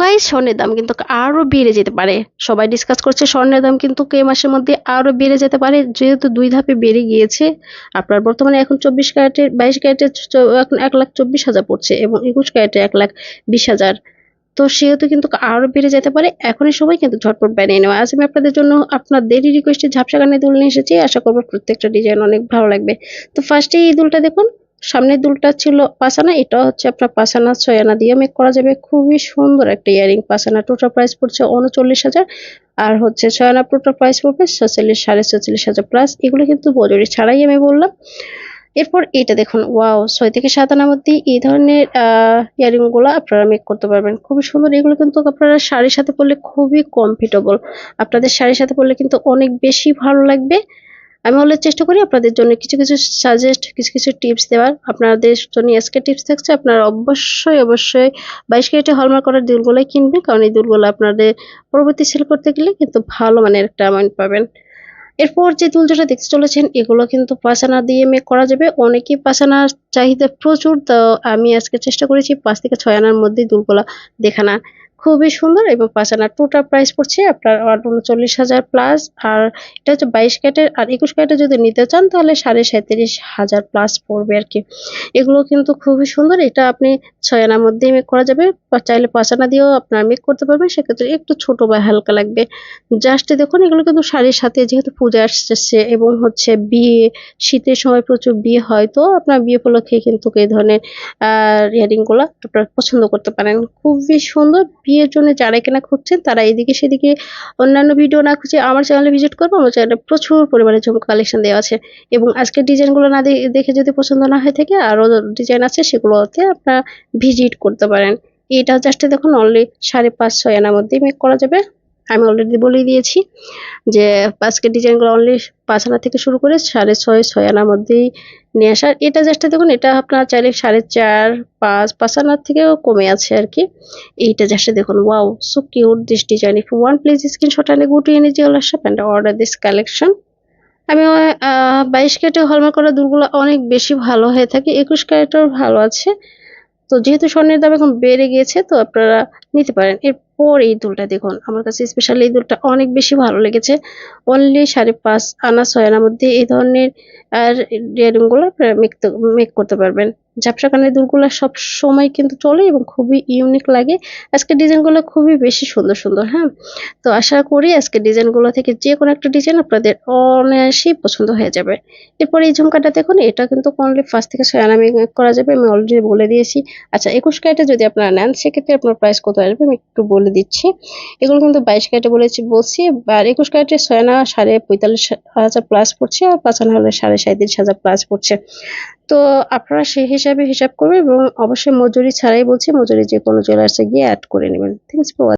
Guys স্বর্ণের দাম কিন্তু আরও বেড়ে যেতে পারে। সবাই ডিসকাস করছে স্বর্ণের দাম কিন্তু কে মাসের মধ্যে আরও বেড়ে যেতে পারে, যেহেতু দুই ধাপে বেড়ে গিয়েছে। আপনার বর্তমানে এখন চব্বিশ ক্যারেটের, বাইশ ক্যারেটের এখন এক লাখ চব্বিশ হাজার পড়ছে এবং একুশ ক্যারেটের এক লাখ বিশ হাজার। তো সেহেতু কিন্তু আরও বেড়ে যেতে পারে। এখনই সবাই কিন্তু ঝটপট বানিয়ে নেওয়া। আজ আমি আপনাদের জন্য আপনার দেরি রিকোয়েস্টে ঝাপসা গানে দুল নিয়ে এসেছি। আশা করব প্রত্যেকটা ডিজাইন অনেক ভালো লাগবে। তো ফার্স্টে এই দুলটা দেখুন। সামনের দুলটা ছিল পাসানা এটা হচ্ছে আপনার পাসানা ছয় আনা দিয়ে মেক করা যাবে। খুবই সুন্দর একটা ইয়ারিং পাসানা টোটাল প্রাইস পড়ছে উনচল্লিশ হাজার, আর হচ্ছে ছয় আনা টোটাল প্রাইস পড়বে ছচল্লিশ, সাড়ে ছচল্লিশ হাজার প্লাস এগুলো কিন্তু মজুরি ছাড়াই আমি বললাম। এরপর এটা দেখুন ওয়াও ছয় থেকে সাত আনার মধ্যে এই ধরনের ইয়ারিংগুলো আপনারা মেক করতে পারবেন। খুবই সুন্দর। এগুলো কিন্তু আপনারা শাড়ির সাথে পরলে খুবই কমফর্টেবল আপনাদের শাড়ির সাথে পরলে কিন্তু অনেক বেশি ভালো লাগবে। আমি হলে চেষ্টা করি আপনাদের জন্য কিছু কিছু সাজেস্ট কিছু কিছু টিপস দেওয়ার। আপনাদের জন্য আজকে টিপস থাকছে, আপনারা অবশ্যই অবশ্যই বাইশ ক্যারেটে হলমার্ক করার দুলগুলোই কিনবেন, কারণ এই দুলগুলো আপনাদের পরবর্তী সেল করতে গেলে কিন্তু ভালো মানের একটা অ্যামাউন্ট পাবেন। এরপর যে দুল যেটা দেখতে চলেছেন, এগুলো কিন্তু পাসানা দিয়ে মেক করা যাবে। অনেকেই পাসানার চাহিদা প্রচুর, তো আমি আজকে চেষ্টা করেছি পাঁচ থেকে ছয় আনার মধ্যে দুলগুলা দেখানা। খুবই সুন্দর এবং পাঁচানার টোটাল প্রাইস পড়ছে আপনার উনচল্লিশ হাজার প্লাস আর এটা হচ্ছে বাইশ ক্যারেটের, আর একুশ ক্যারেটের যদি নিতে চান তাহলে সাড়ে সাঁত্রিশ হাজার প্লাস পড়বে আর কি। এগুলো কিন্তু খুবই সুন্দর, এটা আপনি ছয় আনার মধ্যেই মেক করা যাবে চাইলে পাঁচ আনা দিয়েও আপনার মেক করতে পারবেন, সেক্ষেত্রে একটু ছোট বা হালকা লাগবে। জাস্ট দেখুন, এগুলো কিন্তু শাড়ির সাথে যেহেতু পূজা আসছে এবং হচ্ছে বিয়ে, শীতের সময় প্রচুর বিয়ে হয়, তো আপনার বিয়ে উপলক্ষে কিন্তু এই ধরনের ইয়ারিংগুলো আপনার পছন্দ করতে পারেন। খুবই সুন্দর বিয়ের জন্য যারা কেনা খুঁজছেন, তারা এদিকে সেদিকে অন্যান্য ভিডিও না খুঁজে আমার চ্যানেলে ভিজিট করব আমার চ্যানেলে প্রচুর পরিমাণে ঝুমকা কালেকশন দেওয়া আছে। এবং আজকের ডিজাইনগুলো না দেখে যদি পছন্দ না হয়ে থাকে আরও ডিজাইন আছে, সেগুলোতে আপনারা ভিজিট করতে পারেন। এটা জাস্ট দেখুন অনলি সাড়ে পাঁচ, ছয় আনার মধ্যেই মেক করা যাবে। আমি অলরেডি বলেই দিয়েছি যে আজকের ডিজাইনগুলো অনলি পাঁচ আনা থেকে শুরু করে সাড়ে ছয় ছয় আনার মধ্যেই নিয়ে আসার। এটা জাস্ট দেখুন, এটা আপনার চাইলে সাড়ে চার, পাঁচ পাঁচ আনার থেকেও কমে আছে আর কি। এইটা জাস্ট দেখুন wow so cute this design if one please screenshot and good jeweller shop and order this collection আমি বাইশ ক্যারেটে হলমার্ক করা দুলগুলো অনেক বেশি ভালো হয়ে থাকে, একুশ ক্যারেটও ভালো আছে। তো যেহেতু স্বর্ণের দাম এখন বেড়ে গিয়েছে, তো আপনারা নিতে পারেন। এরপর এই দুলটা দেখুন। আমার কাছে স্পেশালি এই দুলটা অনেক বেশি ভালো লেগেছে। অনলি সাড়ে পাঁচ আনা ছয় আনার মধ্যে এই ধরনের, আর ইয়ারিংগুলো মেক মেক করতে পারবেন। ঝাপসা কানের দুলগুলো সব সময় কিন্তু চলে এবং খুবই ইউনিক লাগে। আজকে ডিজাইনগুলো খুবই বেশি সুন্দর সুন্দর হ্যাঁ? তো আশা করি আজকে ডিজাইনগুলো থেকে যে কোনো একটা ডিজাইন আপনাদের অনায়াসেই পছন্দ হয়ে যাবে। এরপর এই ঝুমকাটা দেখুন, এটা কিন্তু অনলি ফার্স্ট থেকে ছয় আনা মেক করা যাবে। আমি অলরেডি বলে দিয়েছি। আচ্ছা একুশ ক্যারেটে যদি আপনারা নেন, সেক্ষেত্রে আপনার প্রাইস কত আসবে? আমি একটু বলে। দিচ্ছি। এগুলো কিন্তু বাইশ ক্যারেটে বলেছি, বলছি। আর একুশ ক্যারেটে সয়না সাড়ে পঁয়তাল্লিশ হাজার প্লাস পড়ছে আর পাঁচান হলে সাড়ে সাঁত্রিশ হাজার প্লাস পড়ছে। তো আপনারা সেই হিসাবে হিসাব করবেন এবং অবশ্যই মজুরি ছাড়াই বলছি, মজুরি যে কোনো জুয়েলার্সে গিয়ে অ্যাড করে নেবেন। Thanks for